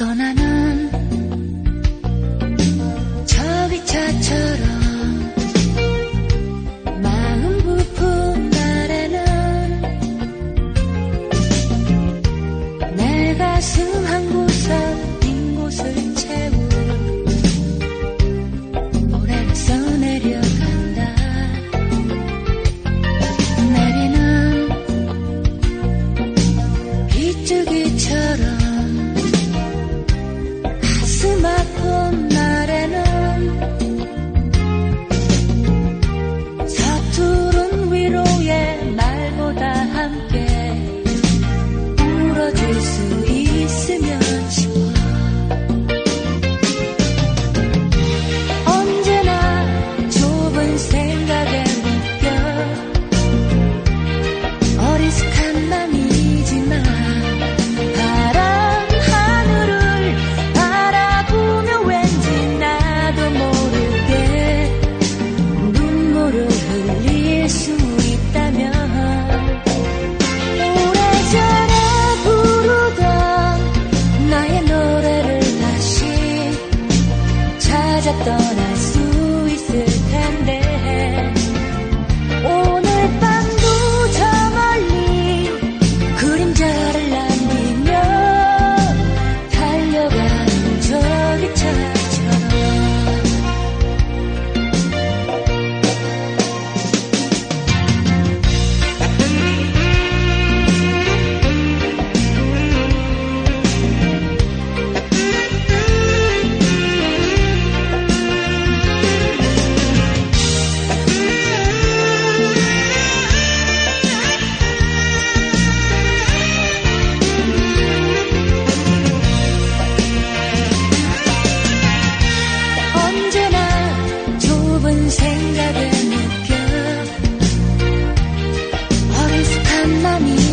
떠나는 저기 차처럼 가슴 한 곳에 빈 곳을 떠나 생각을 느껴. 어리숙한 마음이